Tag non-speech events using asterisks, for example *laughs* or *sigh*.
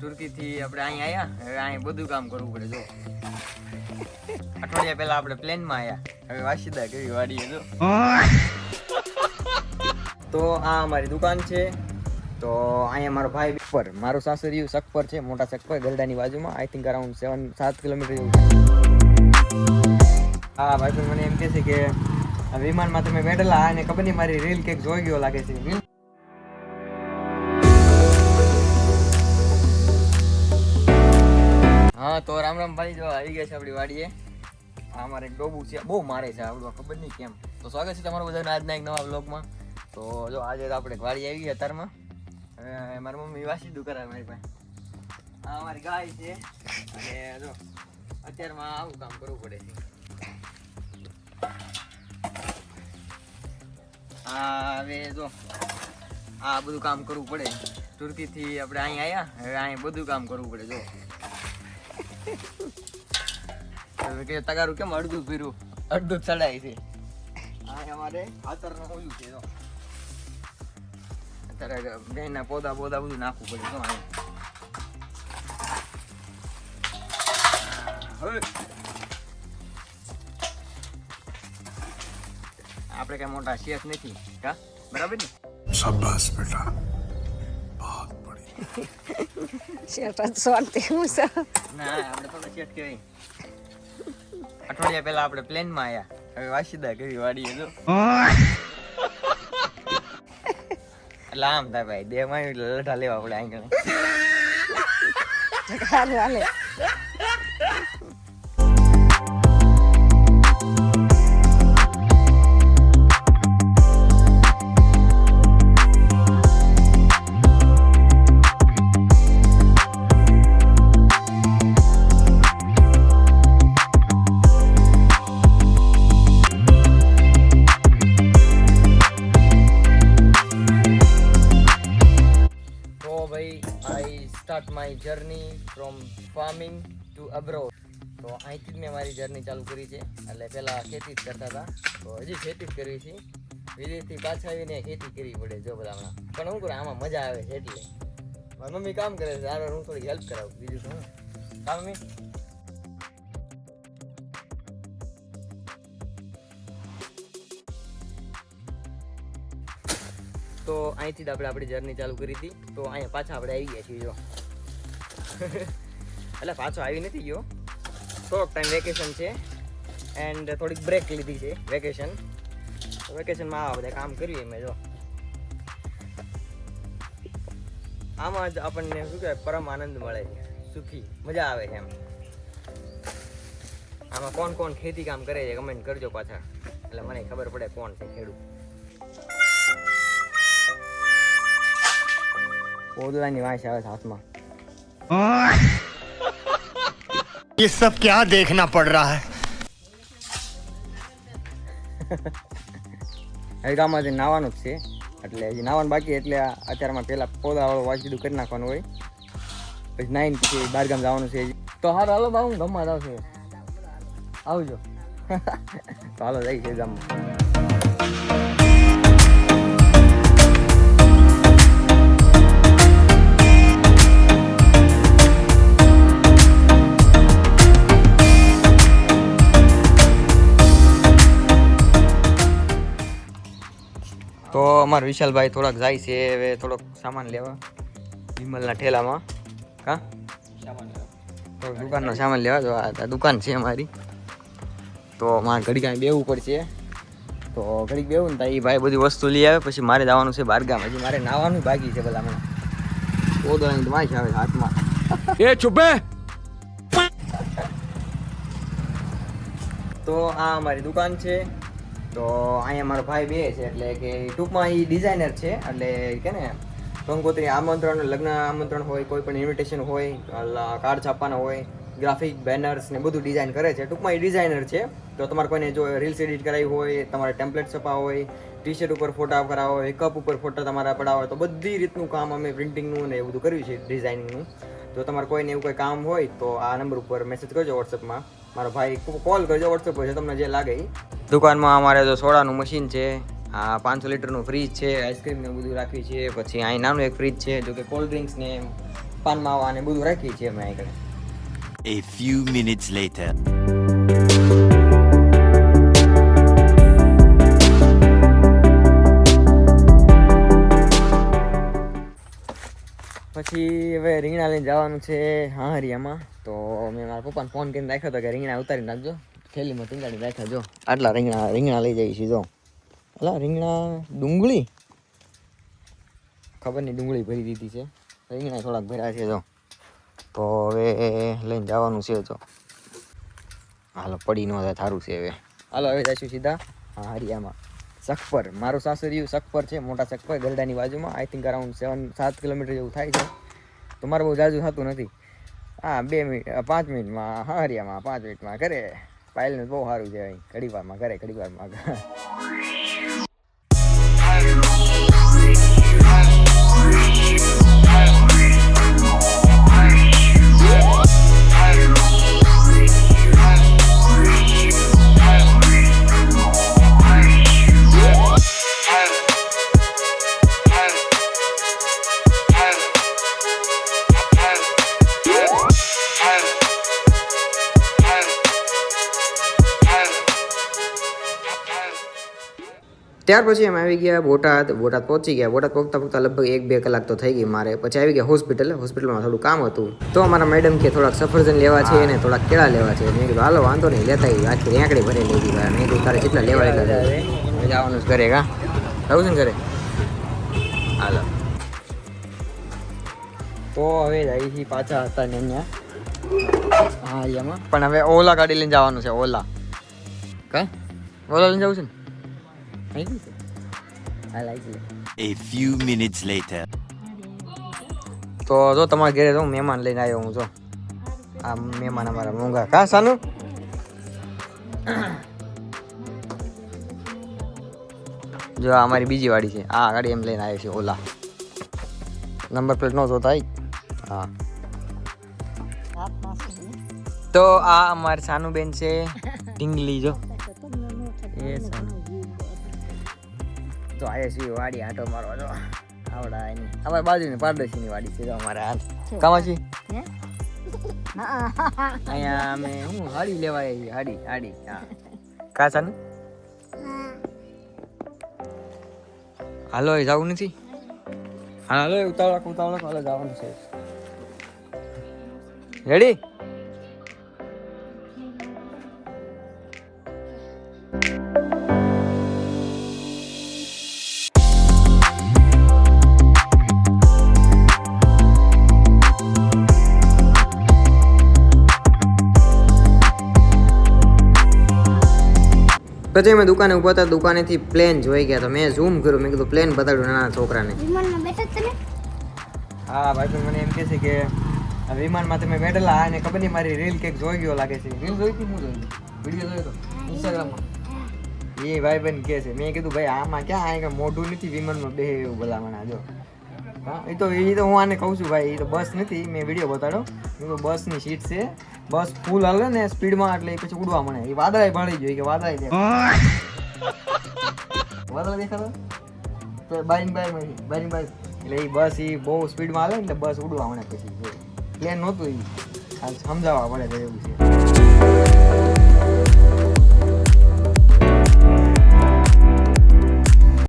તુર્કીથી આપણે અહીં આવ્યા હવે અહીં બધું કામ કરવું પડે, જો. અઠવાડિયા પહેલા આપણે પ્લેનમાં આવ્યા હવે વાસીદા કેવી વાડીએ, જો. તો આ અમારી દુકાન છે. તો અહીંયા મારો ભાઈ ઉપર મારું સાસરિયું સકપર છે, મોટા સકપર ગરડાની બાજુમાં આઈ થિંક અરાઉન્ડ સેવન સાત કિલોમીટર જેવું હા, ભાઈ મને એમ કહે છે કે વિમાનમાં તમે બેઠેલા અને ખબર નહીં, મારી રીલ કંઈક જોઈ ગયો લાગે છે. હા, તો રામ રામ ભાઈ, જો આવી ગયા છે આપણી વાડીએ. આ અમારે ડોબુ છે, બહુ મારે છે, આપણું ખબર નહીં કેમ. તો સ્વાગત છે તમારું બધાને આજના એક નવા બ્લોગમાં તો જો આજે આપણે વાડી આવી અત્યારમાં હવે મારી મમ્મી વાસીદું કરાવે મારી પાસે. આ અમારી ગાય છે. અને જો, અત્યારમાં આવું કામ કરવું પડે છે. આ હવે જો, આ બધું કામ કરવું પડે. તુર્કીથી આપણે અહીં આવ્યા હવે અહીં બધું કામ કરવું પડે, જો. તમે કે તગારું કેમ અડધું પીરું અડધું ચડાય છે. આ અમારે ખાતરનો ઓયું છે તો અત્યારે બેના પોદા પોદા બધું નાખવું પડે તો આપણે કઈ મોટા શેખ નથી, કા? બરાબર ને? શાબાશ બેટા. શેઠ શોર્ટ તે હું ના આપણે થોડા શેઠ કહેવાય. અઠવાડિયા પહેલા આપણે પ્લેનમાં આયા. હવે વાસીદા કેવી વાડી જો. એટલે આમ થાય ભાઈ દે માં લઠા લેવા આપણે આંગણે. હાલે. ભાઈ I start my journey from farming to abroad તો અહીંથી જ મેં મારી જર્ની ચાલુ કરી છે. એટલે પહેલાં ખેતી જ કરતા હતા. તો હજી ખેતી જ કરવી છે. વિદેશથી પાછા આવીને ખેતી કરવી પડે જો બધા પણ હું કરું, આમાં મજા આવે છે એટલે. મારી મમ્મી કામ કરે છે. આગળ હું થોડી હેલ્પ કરાવું. બીજું શું? કામ મમ્મી? તો અહીંથી જ આપણે આપણી જર્ની ચાલુ કરી હતી. તો અહીંયા પાછા આપણે આવી ગયા છીએ, જો. એટલે પાછો આવી નથી ગયો. થોડોક ટાઈમ વેકેશન છે. એન્ડ થોડીક બ્રેક લીધી છે વેકેશન વેકેશનમાં આવા બધા કામ કરીએ મેં જો. આમાં જ આપણને શું કહેવાય, પરમ આનંદ મળે છે, સુખી, મજા આવે છે એમ. આમાં કોણ કોણ ખેતી કામ કરે છે કમેન્ટ કરજો પાછા. એટલે મને ખબર પડે કોણ છે ખેડૂત. પોદળાની વાંસ આવે છે હાથમાં ये सब क्या देखना पड़ रहा है હવે ગામમાં નાવાનું જ છે એટલે હજી નાવાનું બાકી એટલે આ અત્યારમાં પહેલાં પોદાવાળું વાંચીદું કરી નાખવાનું હોય પછી નાઈને પછી બહાર ગામ જવાનું છે હજી. તો હાલો હાલો બા હું ગામમાં જાઉં છું આવજો તો હાલો જઈ છે ગામમાં તો અમાર વિશાલભાઈ થોડાક જાય છે હવે થોડોક સામાન લેવા. વિમલના ઠેલામાં. હા તો દુકાનનો સામાન લેવા જો આ દુકાન છે અમારી. તો મારે ઘડી કાંઈ બેવું પડશે. તો ઘડીક બેવું ને ત્યાં એ ભાઈ બધી વસ્તુ લઈ આવે પછી મારે જવાનું છે બારગામ. હજી મારે નાવાનું બાકી છે ભલા મને. ઓદો માહિતી આવે હાથમાં. એ છુપે! તો આ અમારી દુકાન છે. તો અહીંયા મારો ભાઈ બે છે, એટલે કે ટૂંકમાં એ ડિઝાઇનર છે, એટલે કે ને કંકોત્રી આમંત્રણ, લગ્ન આમંત્રણ હોય, કોઈ પણ ઇન્વિટેશન હોય કાર્ડ છાપવાના હોય ગ્રાફિક બેનર્સ ને બધું ડિઝાઇન કરે છે. ટૂંકમાં એ ડિઝાઇનર છે. તો તમારે કોઈને જો રીલ્સ એડિટ કરાવી હોય, તમારે ટેમ્પલેટ છપાવવા હોય ટી શર્ટ ઉપર ફોટા કરાવવા હોય કપ ઉપર ફોટા તમારા પડાવવા હોય, તો બધી રીતનું કામ અમે પ્રિન્ટિંગનું ને એવું બધું કર્યું છે ડિઝાઇનિંગનું તો તમારે કોઈને એવું કોઈ કામ હોય તો આ નંબર ઉપર મેસેજ કરજો વોટ્સઅપમાં મારો ભાઈ કોલ કરજો વોટ્સઅપ પર તમને જે લાગે એ દુકાનમાં અમારે જો સોડાનું મશીન છે, આ પાંચસો લીટરનું ફ્રીજ છે આઈસ્ક્રીમ ને બધું રાખવી છે, પછી અહીં નાનું એક ફ્રીજ છે જો કે કોલ્ડ ડ્રિંક્સ ને પાન માવા અને બધું રાખીએ છીએ અમે અહીં A few minutes later. પછી હવે રીંગણા લઈને જવાનું છે હાહરિયામાં. તો મેં મારા પપ્પાને ફોન કરીને રાખ્યો હતો કે રીંગણા ઉતારી નાખજો. થેલીમાં ટીંગાડી રાખ્યા જો. આટલા રીંગણા રીંગણા લઈ જઈએ છીએ જો. અલા, રીંગણા ડુંગળી? ખબર નહીં, ડુંગળી ભરી દીધી છે. રીંગણા થોડાક ભર્યા છે જો. તો હવે લઈને જવાનું છે જો. હાલો, પડી ન થાય સારું છે હવે. હાલો, હવે જઈશું સીધા હાહરિયામાં. સખપર. મારું સાસરિયું સખપર છે, મોટા સખપર, ગરડાની બાજુમાં. આઈ થિંક અરાઉન્ડ સેવન સાત કિલોમીટર જેવું થાય છે. તો મારે બહુ જાજુ થતું નથી. હા, બે મિનિટ પાંચ મિનિટમાં, હારિયામાં, પાંચ મિનિટમાં કરે પાયલનું બહુ સારું છે અહીં કરે વારમાં ત્યાર પછી અમે આવી ગયા બોટાદ બોટાદ પહોંચી ગયા. બોટાદ પહોંચતા પહોંચતા લગભગ એક બે કલાક તો થઈ ગઈ મારે. પછી આવી ગયા હોસ્પિટલ. હોસ્પિટલમાં થોડું કામ હતું. તો અમારા મેડમ કે થોડાક સફરજન લેવા છે અને થોડાક કેળા લેવા છે. મેં કીધું હાલો વાંધો નહીં લેતા આખી રેંકડી ભરી લઈ ગઈ મેં કીધું તારે કેટલા લેવા એટલા જવાનું ઘરે કા? જવું છે ને ઘરે? હાલો. તો હવે છીએ પાછા હતા ને અહીંયા. હા એમાં. પણ હવે ઓલા ગાડી લઈને જવાનું છે ઓલા. કઈ ઓલા લઈને જવું છે ને? અહીં ગયું છે હા લાગી છે A few minutes later. તો જો તમારા ઘરે જો મહેમાન લઈને આવ્યો હું જો. આ મહેમાન અમારા મોંઘા કા સાનું? જો આ અમારી બીજી વાડી છે. આ ગાડી એમ લઈને આવ્યો છે ઓલા. નંબર પ્લેટ નો જોતા હા. તો આ અમારી સાનુબેન છે ઢીંગલી જો. *laughs* એ સાનું. તો આયે છીએ વાડી આટો મારો જો આવડા એની. અમારી બાજુની પારદર્શીની વાડી છે અમારે હાલ. કામાજી અહીંયા અમે હું હાડી લેવા આવી હાડી હાડી હા. *laughs* કા સાનું હાલો એ જવું નથી? હાલો ઉતાવળ ઉતાવળક હાલો જવાનું છે. રેડી પછી અમે દુકાને ઊભા હતા દુકાનેથી પ્લેન જોઈ ગયા તો મેં ઝૂમ કર્યું. મેં કીધું પ્લેન બતાડ્યું નાના છોકરાને. વિમાનમાં બેઠા જ તમે? હા ભાઈ મને એમ કહે છે કે આ વિમાનમાં તમે બેઠેલા અને ખબર નહીં મારી રીલ કંઈક જોઈ ગયો લાગે છે. રીલ જોઈ હતી હું જોઈ વીડિયો જોયો તો? ઇન્સ્ટાગ્રામમાં એ ભાઈ બહેન કહે છે. મેં કીધું ભાઈ આમાં ક્યાં આ કે મોઢું નથી વિમાનમાં બે એવું ભલામણા જો. હા એ તો એ તો હું આને કહું છું ભાઈ એ તો બસ નથી મેં વીડિયો બતાડો એ કીધું બસની સીટ છે. બસ ફૂલ હાલે ને સ્પીડમાં એટલે એ પછી ઉડવા મળે. એ વાદળાય ભાળી જોઈએ કે વાદળાય દેખાય વાદળા દેખાતો? તો બારીંગ બારી બારીંગ બારી. એટલે એ બસ એ બહુ સ્પીડમાં હાલે ને એટલે બસ ઉડવા મળે પછી. પ્લેન નહોતું એ સમજાવવા પડે તો એવું છે.